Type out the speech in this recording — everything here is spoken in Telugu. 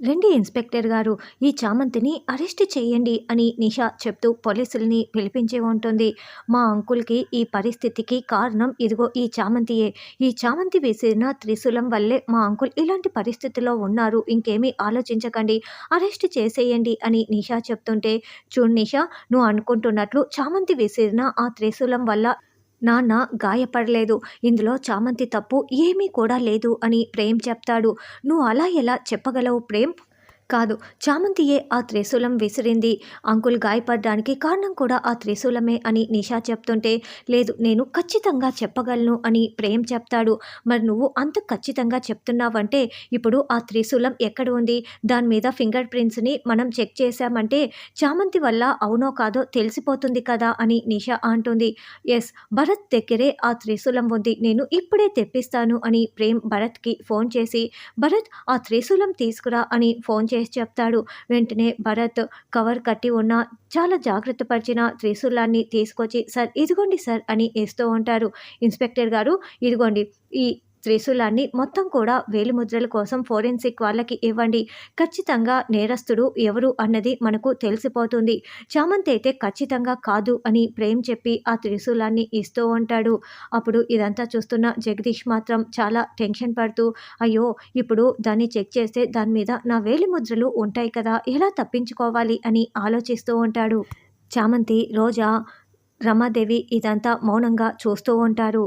రండి ఇన్స్పెక్టర్ గారు. ఈ చామంతిని అరెస్ట్ చేయండి అని నిషా చెప్తూ పోలీసుల్ని పిలిపించి ఉంటుంది. మా అంకుల్కి ఈ పరిస్థితికి కారణం ఇదిగో ఈ చామంతియే. ఈ చామంతి వేసిన త్రిశూలం వల్లే మా అంకుల్ ఇలాంటి పరిస్థితిలో ఉన్నారు. ఇంకేమీ ఆలోచించకండి. అరెస్ట్ చేసేయండి అని నిషా చెప్తుంటే చూడు నిషా నువ్వు అనుకుంటున్నట్లు చామంతి వేసిన ఆ త్రిశూలం వల్ల నాన్న గాయపడలేదు. ఇందులో చామంతి తప్పు ఏమీ కూడా లేదు అని ప్రేమ్ చెప్తాడు. నువ్వు అలా ఎలా చెప్పగలవు ప్రేమ్? కాదు. చామంతియే ఆ త్రిశూలం విసిరింది. అంకుల్ గాయపడడానికి కారణం కూడా ఆ త్రిశూలమే అని నిషా చెప్తుంటే లేదు నేను ఖచ్చితంగా చెప్పగలను అని ప్రేమ్ చెప్తాడు. మరి నువ్వు అంత ఖచ్చితంగా చెప్తున్నావంటే ఇప్పుడు ఆ త్రిశూలం ఎక్కడ ఉంది? దాని మీద ఫింగర్ ప్రింట్స్ని మనం చెక్ చేశామంటే చామంతి వల్ల అవునో కాదో తెలిసిపోతుంది కదా అని నిషా అంటుంది. ఎస్ భరత్ దగ్గరే ఆ త్రిశూలం ఉంది. నేను ఇప్పుడే తెప్పిస్తాను అని ప్రేమ్ భరత్కి ఫోన్ చేసి భరత్ ఆ త్రిశూలం తీసుకురా అని ఫోన్ చేసి చెప్తాడు. వెంటనే భరత్ కవర్ కట్టి ఉన్న చాలా జాగ్రత్త పరిచిన త్రిశూలాన్ని తీసుకొచ్చి సార్ ఇదిగోండి సార్ అని వేస్తూ ఉంటారు. ఇన్స్పెక్టర్ గారు ఇదిగోండి ఈ త్రిశూలాన్ని మొత్తం కూడా వేలిముద్రల కోసం ఫోరెన్సిక్ వాళ్ళకి ఇవ్వండి. ఖచ్చితంగా నేరస్తుడు ఎవరు అన్నది మనకు తెలిసిపోతుంది. చామంతి అయితే ఖచ్చితంగా కాదు అని ప్రేమ్ చెప్పి ఆ త్రిశూలాన్ని ఇస్తూ ఉంటాడు. అప్పుడు ఇదంతా చూస్తున్న జగదీష్ మాత్రం చాలా టెన్షన్ పడుతూ అయ్యో ఇప్పుడు దాన్ని చెక్ చేస్తే దాని మీద నా వేలిముద్రలు ఉంటాయి కదా ఎలా తప్పించుకోవాలి అని ఆలోచిస్తూ ఉంటాడు. చామంతి రోజా రమాదేవి ఇదంతా మౌనంగా చూస్తూ ఉంటారు.